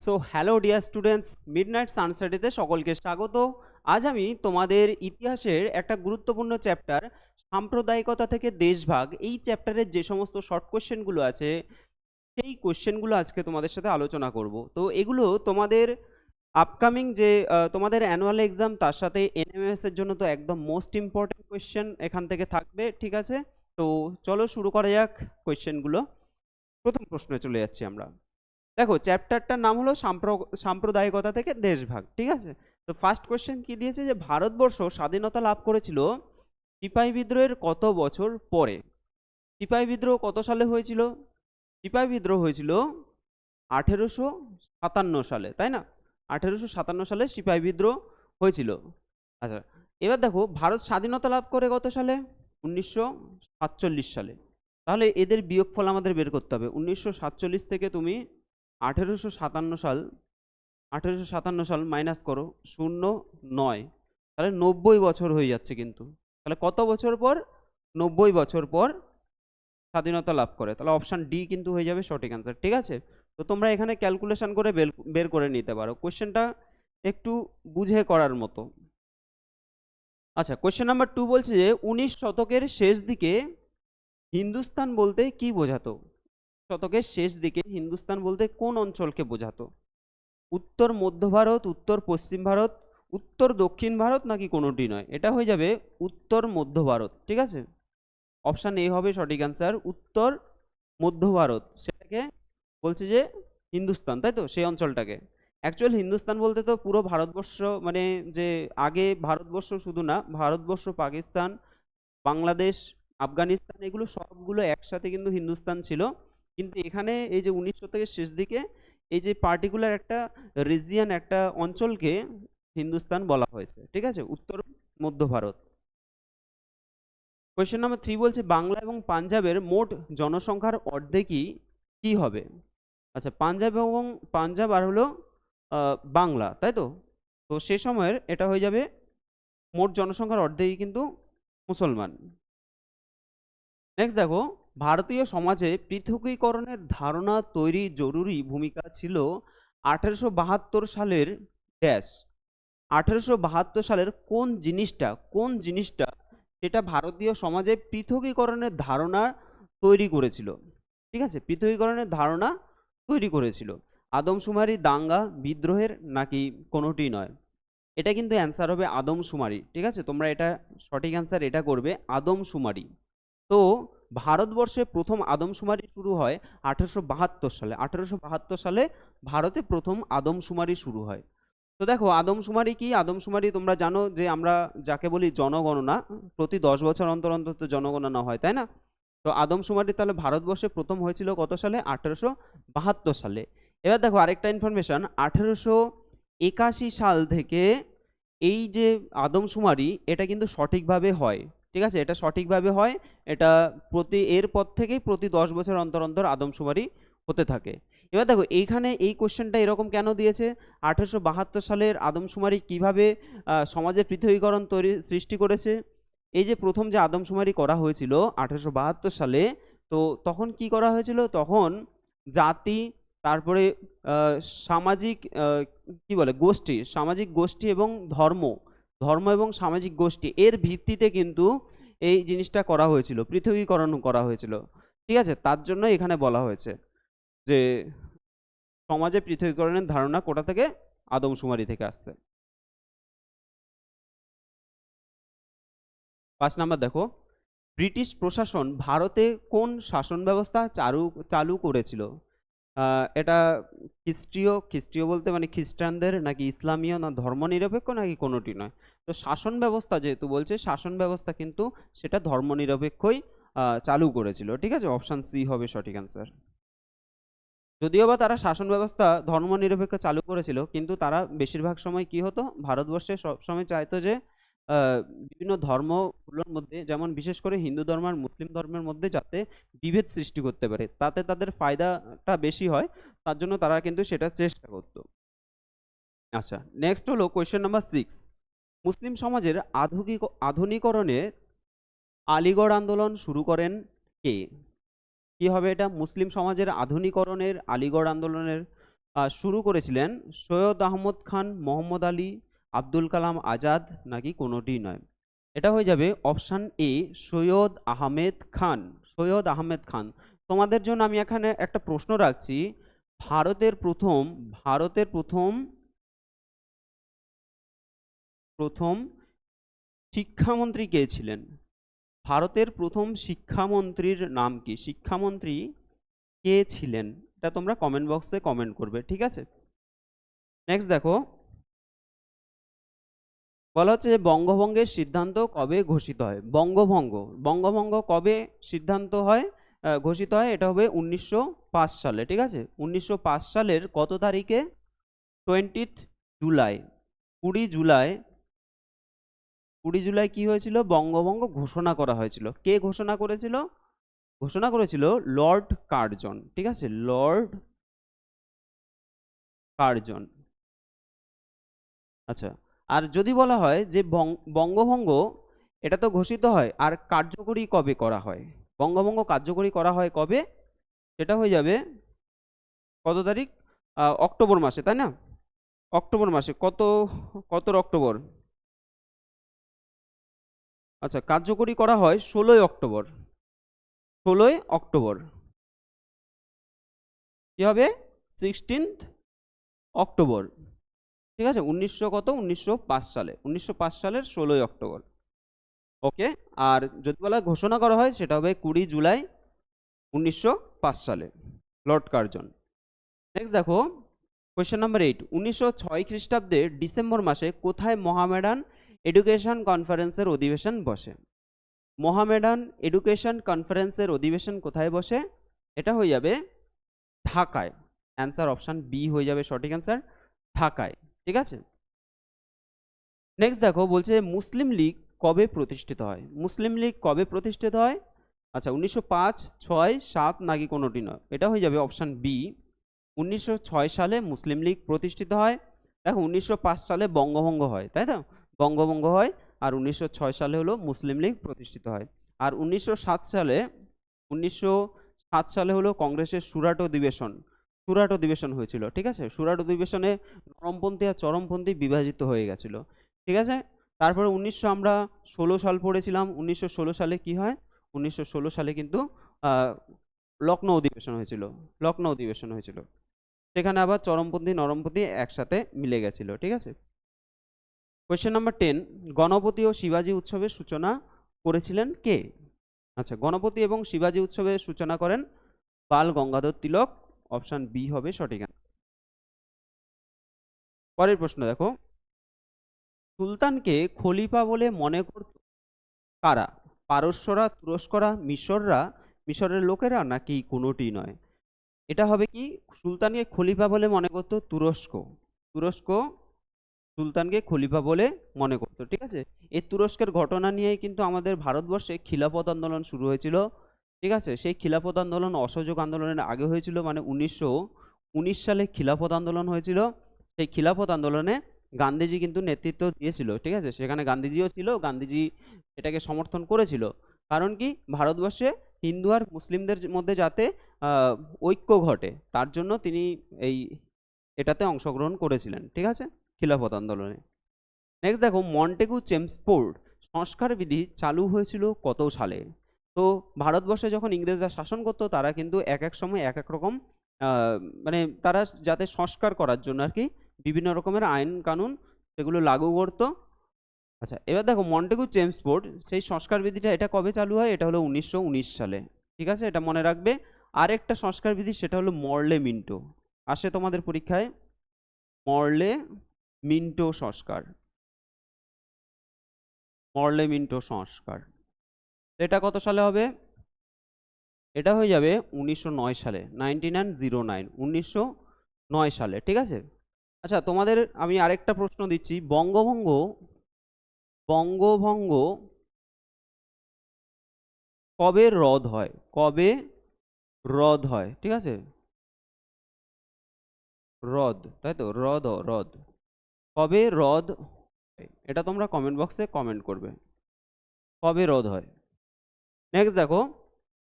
So hello dear students midnight সানস্টাডিতে সকলকে স্বাগত। আজ আমি তোমাদের ইতিহাসের একটা গুরুত্বপূর্ণ চ্যাপ্টার সাম্প্রদায়িকতা থেকে দেশভাগ, এই চ্যাপ্টারের যে সমস্ত শর্ট কোশ্চেনগুলো আছে, সেই কোশ্চেনগুলো আজকে তোমাদের সাথে আলোচনা করব। তো, এগুলো তোমাদের আপকামিং যে তোমাদের অ্যানুয়াল এক্সাম তার সাথে এনএমএস এর জন্য তো একদম মোস্ট ইম্পর্টেন্ট কোশ্চেন এখান থেকে থাকবে, ঠিক আছে? তো, চলো শুরু করা যাক কোয়েশ্চেনগুলো প্রথম প্রশ্নে চলে যাচ্ছি আমরা। দেখো চ্যাপ্টারটার নাম হলো সাম্প্র- সাম্প্রদায়িকতা থেকে দেশভাগ, ঠিক আছে? তো ফার্স্ট কোয়েশ্চেন কি দিয়েছে যে, ভারতবর্ষ স্বাধীনতা লাভ করেছিল সিপাহী বিদ্রোহের কত বছর পরে? সিপাহী বিদ্রোহ কত সালে হয়েছিল? সিপাহী বিদ্রোহ হয়েছিল আঠেরোশো সাতান্ন সালে, তাই না? আঠেরোশো সাতান্ন সালে সিপাহী বিদ্রোহ হয়েছিল। আচ্ছা এবার দেখো, ভারত স্বাধীনতা লাভ করে কত সালে? উনিশশো সাতচল্লিশ সালে। তাহলে এদের বিয়োগফল আমাদের বের করতে হবে। উনিশশো সাতচল্লিশ থেকে তুমি আঠেরোশো সাতান্ন সাল, আঠেরোশো সাতান্ন সাল মাইনাস করো, শূন্য নয়। তাহলে নব্বই বছর হয়ে যাচ্ছে কিন্তু। তাহলে কত বছর পর? নব্বই বছর পর স্বাধীনতা লাভ করে। তাহলে অপশান ডি কিন্তু হয়ে যাবে সঠিক অ্যান্সার ঠিক আছে? তো তোমরা এখানে ক্যালকুলেশন করে বের করে নিতে পারো। কোশ্চেনটা একটু বুঝে করার মতো। আচ্ছা কোয়েশ্চেন নাম্বার টু বলছে যে, উনিশ শতকের শেষ দিকে হিন্দুস্তান বলতে কি বোঝাতো? শতকের শেষ দিকে হিন্দুস্তান বলতে কোন অঞ্চলকে বোঝাতো? উত্তর মধ্য ভারত, উত্তর পশ্চিম ভারত, উত্তর দক্ষিণ ভারত নাকি কোনোটি নয়? এটা হয়ে যাবে উত্তর মধ্য ভারত, ঠিক আছে? অপশান এ হবে সঠিক অ্যান্সার উত্তর মধ্য ভারত। সেটাকে বলছে যে হিন্দুস্তান, তাই তো? সেই অঞ্চলটাকে। অ্যাকচুয়াল হিন্দুস্তান বলতে তো পুরো ভারতবর্ষ মানে যে আগে ভারতবর্ষ শুধু না, ভারতবর্ষ, পাকিস্তান, বাংলাদেশ, আফগানিস্তান, এগুলো সবগুলো একসাথে কিন্তু হিন্দুস্তান ছিল। কিন্তু এখানে এই যে উনিশ শতকের শেষ দিকে এই যে পার্টিকুলার একটা রিজিয়ন একটা অঞ্চলকে হিন্দুস্তান বলা হয়েছে, ঠিক আছে? উত্তর, মধ্য ভারত। কোয়েশ্চেন নাম্বার থ্রি বলছে, বাংলা এবং পাঞ্জাবের মোট জনসংখ্যার অর্ধেকই কি হবে? আচ্ছা পাঞ্জাব এবং পাঞ্জাব আর হলো বাংলা, তাই তো? তো সে সময়ের এটা হয়ে যাবে মোট জনসংখ্যার অর্ধেকই কিন্তু মুসলমান। নেক্সট দেখো ভারতীয় সমাজে পৃথকীকরণের ধারণা তৈরি জরুরি ভূমিকা ছিল আঠেরোশো বাহাত্তর সালের ড্যাশ আঠেরোশো বাহাত্তর সালের কোন জিনিসটা কোন জিনিসটা সেটা ভারতীয় সমাজে পৃথকীকরণের ধারণা তৈরি করেছিল। ঠিক আছে? পৃথকীকরণের ধারণা তৈরি করেছিল। আদমশুমারি দাঙ্গা, বিদ্রোহের নাকি কোনোটি নয়? এটা কিন্তু অ্যান্সার হবে আদমশুমারি। ঠিক আছে? তোমরা এটা সঠিক অ্যান্সার এটা করবে, আদমশুমারি। তো ভারতবর্ষে প্রথম আদমশুমারি শুরু হয় আঠেরোশো বাহাত্তর সালে। আঠেরোশো বাহাত্তর সালে ভারতে প্রথম আদমশুমারি শুরু হয়। তো দেখো, আদমশুমারি কি? আদমশুমারি তোমরা জানো যে আমরা যাকে বলি জনগণনা, প্রতি দশ বছর অন্তর অন্তর তো জনগণনা হয়, তাই না? তো আদমশুমারি তাহলে ভারতবর্ষে প্রথম হয়েছিল কত সালে? আঠেরোশো বাহাত্তর সালে। এবার দেখো আরেকটা ইনফরমেশন আঠেরোশো একাশি সাল থেকে এই যে আদমশুমারি, এটা কিন্তু সঠিকভাবে হয়। ঠিক আছে? এটা সঠিকভাবে হয়, এটা প্রতি, এরপর থেকেই প্রতি দশ বছর অন্তর অন্তর আদমশুমারি হতে থাকে। এবার দেখো, এইখানে এই কোশ্চেনটা এরকম কেন দিয়েছে? আঠেরোশো বাহাত্তর সালের আদমশুমারি কীভাবে সমাজের পৃথকীকরণ তৈরি, সৃষ্টি করেছে? এই যে প্রথম যে আদমশুমারি করা হয়েছিল আঠেরোশো বাহাত্তর সালে, তো তখন কি করা হয়েছিল? তখন জাতি, তারপরে সামাজিক কি বলে, গোষ্ঠী, সামাজিক গোষ্ঠী এবং ধর্ম ধর্ম এবং সামাজিক গোষ্ঠী, এর ভিত্তিতে কিন্তু এই জিনিসটা করা হয়েছিল, পৃথকীকরণ করা হয়েছিল। ঠিক আছে? তার জন্য এখানে বলা হয়েছে যে, সমাজে পৃথকীকরণের ধারণা কোটা থেকে? আদমশুমারি থেকে আসছে। পাঁচ নাম্বার দেখো, ব্রিটিশ প্রশাসন ভারতে কোন শাসন ব্যবস্থা চালু চালু করেছিল? এটা খ্রিস্টীয় খ্রিস্টীয় বলতে মানে খ্রিস্টানদের নাকি ইসলামীয় না ধর্মনিরপেক্ষ নাকি কোনোটি নয়। তো শাসন ব্যবস্থা যেহেতু বলছে শাসন ব্যবস্থা কিন্তু সেটা ধর্মনিরপেক্ষই আহ, চালু করেছিল। ঠিক আছে? অপশান সি হবে সঠিক অ্যান্সার যদিও বা তারা শাসন ব্যবস্থা ধর্মনিরপেক্ষ চালু করেছিল কিন্তু তারা বেশিরভাগ সময় কি হতো? ভারতবর্ষে সবসময় চাইতো যে বিভিন্ন ধর্মগুলোর মধ্যে, যেমন বিশেষ করে হিন্দু ধর্ম আর মুসলিম ধর্মের মধ্যে যাতে বিভেদ সৃষ্টি করতে পারে, তাতে তাদের ফায়দাটা বেশি হয়, তার জন্য তারা কিন্তু সেটা চেষ্টা করতো। আচ্ছা নেক্সট হলো কোয়েশ্চেন নাম্বার সিক্স মুসলিম সমাজের আধুনিক আধুনিকরণে আলিগড় আন্দোলন শুরু করেন কে? কি হবে এটা? মুসলিম সমাজের আধুনিকরণের আলিগড় আন্দোলনের শুরু করেছিলেন সৈয়দ আহমদ খান, মোহাম্মদ আলী আব্দুল কালাম আজাদ নাকি কোনোটি নয়। এটা হয়ে যাবে অপশান এ, সৈয়দ আহমেদ খান। সৈয়দ আহমেদ খান। তোমাদের জন্য আমি এখানে একটা প্রশ্ন রাখছি। ভারতের প্রথম ভারতের প্রথম প্রথম শিক্ষামন্ত্রী কে ছিলেন? ভারতের প্রথম শিক্ষামন্ত্রীর নাম কি? শিক্ষামন্ত্রী কে ছিলেন? এটা তোমরা কমেন্ট বক্সে কমেন্ট করবে, ঠিক আছে? নেক্সট দেখো বলা হচ্ছে যে বঙ্গভঙ্গের সিদ্ধান্ত কবে ঘোষিত হয়? বঙ্গভঙ্গ। বঙ্গভঙ্গ কবে সিদ্ধান্ত হয় ঘোষিত হয়? এটা হবে উনিশশো পাঁচ সালে, ঠিক আছে? উনিশশো পাঁচ সালের কত তারিখে? Twentieth July. কুড়ি জুলাই কুড়ি জুলাই কি হয়েছিল? বঙ্গভঙ্গ ঘোষণা করা হয়েছিল। কে ঘোষণা করেছিল? ঘোষণা করেছিল লর্ড কার্জন, ঠিক আছে? Lord Curzon. আচ্ছা আর যদি বলা হয় যে বঙ্গভঙ্গ, এটা তো ঘোষিত হয়, আর কার্যকরী কবে করা হয়? বঙ্গভঙ্গ কার্যকরী করা হয় কবে? সেটা হয়ে যাবে কত তারিখ? অক্টোবর মাসে, তাই না? অক্টোবর মাসে, কত কত অক্টোবর? আচ্ছা কার্যকরী করা হয় ষোলোই অক্টোবর। ষোলোই অক্টোবর। কি হবে? Sixteenth October. ঠিক আছে? উনিশশো কত? উনিশশো পাঁচ সালে। উনিশশো পাঁচ সালের ষোলোই অক্টোবর। ওকে? আর যদি বলা ঘোষণা করা হয়, সেটা হবে কুড়ি জুলাই উনিশশো পাঁচ সালে। Lord Curzon. নেক্সট দেখো কোয়েশ্চেন নাম্বার এইট উনিশশো ছয় খ্রিস্টাব্দে ডিসেম্বর মাসে কোথায় মহামেডান এডুকেশন কনফারেন্সের অধিবেশন বসে? মহামেডান এডুকেশন কনফারেন্সের অধিবেশন কোথায় বসে? এটা হয়ে যাবে ঢাকায়। অ্যান্সার অপশান বি হয়ে যাবে সঠিক অ্যান্সার ঢাকায়। ঠিক আছে? নেক্সট দেখো বলছে মুসলিম লীগ কবে প্রতিষ্ঠিত হয়? মুসলিম লীগ কবে প্রতিষ্ঠিত হয়? আচ্ছা উনিশশো পাঁচ, ছয়, সাত নাকি কোনোটি নয়? এটা হয়ে যাবে অপশান বি উনিশশো ছয় সালে মুসলিম লীগ প্রতিষ্ঠিত হয়। দেখো, উনিশশো পাঁচ সালে বঙ্গভঙ্গ হয়, তাই তো? বঙ্গভঙ্গ হয় আর উনিশশো ছয় সালে হলো মুসলিম লীগ প্রতিষ্ঠিত হয়। আর উনিশশো সাত সালে, উনিশশো সাত সালে হলো কংগ্রেসের সুরাট অধিবেশন। সুরাট অধিবেশন হয়েছিল, ঠিক আছে? সুরাট অধিবেশনে নরমপন্থী আর চরমপন্থী বিভাজিত হয়ে গেছিল, ঠিক আছে? তারপরে উনিশশো আমরা ষোলো সাল পড়েছিলাম, উনিশশো ষোলো সালে কি হয়? উনিশশো ষোলো সালে কিন্তু লখনৌ অধিবেশন হয়েছিল লখনৌ অধিবেশন হয়েছিল। সেখানে আবার চরমপন্থী, নরমপন্থী একসাথে মিলে গেছিল, ঠিক আছে? কোয়েশ্চেন নাম্বার টেন গণপতি ও শিবাজী উৎসবের সূচনা করেছিলেন কে? আচ্ছা গণপতি এবং শিবাজী উৎসবের সূচনা করেন বাল গঙ্গাধর তিলক অপশান বি হবে সঠিক। পরের প্রশ্ন দেখো। সুলতানকে খলিফা বলে মনে করত কারা? পারস্যরা, তুরস্করা, মিশররা? মিশরের লোকেরা নাকি কোনোটি নয়? এটা হবে কি? সুলতানকে খলিফা বলে মনে করতো তুরস্ক। তুরস্ক সুলতানকে খলিফা বলে মনে করতো, ঠিক আছে? এই তুরস্কের ঘটনা নিয়েই কিন্তু আমাদের ভারতবর্ষে খিলাফত আন্দোলন শুরু হয়েছিল। ঠিক আছে? সেই খিলাফত আন্দোলন অসহযোগ আন্দোলনের আগে হয়েছিল মানে উনিশশো উনিশ সালে খিলাফত আন্দোলন হয়েছিল। সেই খিলাফত আন্দোলনে গান্ধীজি কিন্তু নেতৃত্ব দিয়েছিল, ঠিক আছে? সেখানে গান্ধীজিও ছিল, গান্ধীজি এটাকে সমর্থন করেছিল। কারণ কি? ভারতবর্ষে হিন্দু আর মুসলিমদের মধ্যে যাতে ঐক্য ঘটে, তার জন্য তিনি এই এটাতে অংশগ্রহণ করেছিলেন, ঠিক আছে? খিলাফত আন্দোলনে। নেক্সট দেখো, মন্টেগু চেমসফোর্ড সংস্কার বিধি চালু হয়েছিল কত সালে? তো ভারতবর্ষে যখন ইংরেজরা শাসন করতো, তারা কিন্তু এক এক সময় এক এক রকম মানে তারা যাতে সংস্কার করার জন্য আর কি বিভিন্ন রকমের আইন কানুন সেগুলো লাগু করতো। আচ্ছা এবার দেখো মন্টেগু চেমসফোর্ড সেই সংস্কার বিধিটা এটা কবে চালু হয়? এটা হলো উনিশশো উনিশ সালে, ঠিক আছে? এটা মনে রাখবে। আরেকটা সংস্কার বিধি সেটা হলো মর্লে মিন্টো। আসে তোমাদের পরীক্ষায়? মর্লে মিন্টো সংস্কার। মর্লে মিন্টো সংস্কার। এটা কত সালে হবে? এটা হয়ে যাবে উনিশশো নয় সালে নাইনটিন জিরো নাইন উনিশশো নয় সালে, ঠিক আছে? আচ্ছা তোমাদের আমি আরেকটা প্রশ্ন দিচ্ছি। বঙ্গভঙ্গ বঙ্গভঙ্গ কবে রদ হয়? কবে রদ হয়? ঠিক আছে? রদ, তাই তো? রদ রদ। কবে রদ? এটা তোমরা কমেন্ট বক্সে কমেন্ট করবে। কবে রদ হয়? নেক্সট দেখো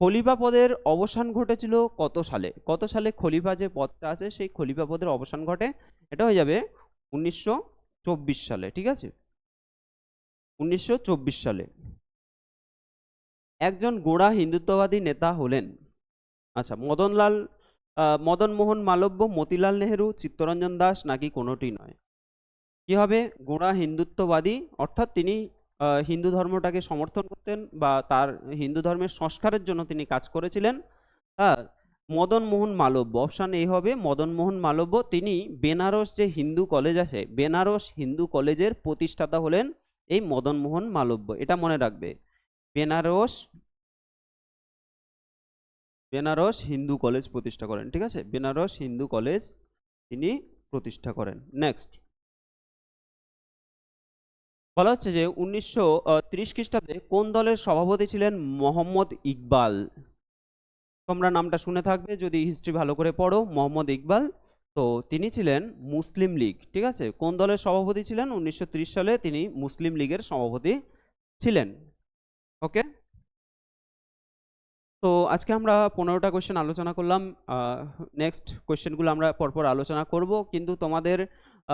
খলিফা পদের অবসান ঘটেছিল কত সালে? কত সালে খলিফা যে পদটা আছে সেই খলিফা পদের অবসান ঘটে? এটা হয়ে যাবে উনিশশো চব্বিশ সালে ঠিক আছে? উনিশশো চব্বিশ সালে। একজন গোড়া হিন্দুত্ববাদী নেতা হলেন আচ্ছা মদনলাল আহ, মদন মোহন মালব্য মতিলাল নেহেরু চিত্তরঞ্জন দাস নাকি কোনোটি নয়? কি হবে? গোড়া হিন্দুত্ববাদী অর্থাৎ তিনি হিন্দু ধর্মটাকে সমর্থন করতেন বা তার হিন্দু ধর্মের সংস্কারের জন্য তিনি কাজ করেছিলেন। হ্যাঁ মদন মোহন মালব্য অপশান এই হবে মদন মোহন মালব্য। তিনি বেনারস যে হিন্দু কলেজ আছে, বেনারস হিন্দু কলেজের প্রতিষ্ঠাতা হলেন এই মদন মোহন মালব্য। এটা মনে রাখবে। বেনারস বেনারস হিন্দু কলেজ প্রতিষ্ঠা করেন, ঠিক আছে? বেনারস হিন্দু কলেজ তিনি প্রতিষ্ঠা করেন। নেক্সট বলা হচ্ছে যে উনিশশো ত্রিশ খ্রিস্টাব্দে কোন দলের সভাপতি ছিলেন মোহাম্মদ ইকবাল? তোমরা নামটা শুনে থাকবে, যদি হিস্ট্রি ভালো করে পড়ো, মোহাম্মদ ইকবাল। তো তিনি ছিলেন মুসলিম লীগ, ঠিক আছে? কোন দলের সভাপতি ছিলেন? উনিশশো ত্রিশ সালে তিনি মুসলিম লীগের সভাপতি ছিলেন। ওকে তো আজকে আমরা পনেরোটা কোয়েশ্চেন আলোচনা করলাম নেক্সট কোয়েশ্চেনগুলো আমরা পরপর আলোচনা করব। কিন্তু তোমাদের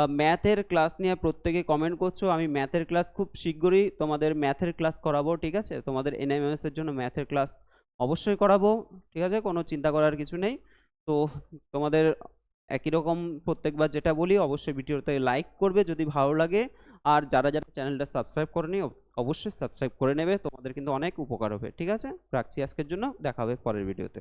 ম্যাথের ক্লাস নিয়ে প্রত্যেকে কমেন্ট করছ। আমি ম্যাথের ক্লাস খুব শীঘ্রই তোমাদের ম্যাথের ক্লাস করাবো, ঠিক আছে? তোমাদের এনএমএস এর জন্য ম্যাথের ক্লাস অবশ্যই করাবো, ঠিক আছে? কোনো চিন্তা করার কিছু নেই। তো তোমাদের একই রকম প্রত্যেকবার যেটা বলি, অবশ্যই ভিডিওতে লাইক করবে যদি ভালো লাগে। আর যারা যারা চ্যানেলটা সাবস্ক্রাইব করেনি অব- অবশ্যই সাবস্ক্রাইব করে নেবে। তোমাদের কিন্তু অনেক উপকার হবে, ঠিক আছে? রাখছি আজকের জন্য, দেখা হবে পরের ভিডিওতে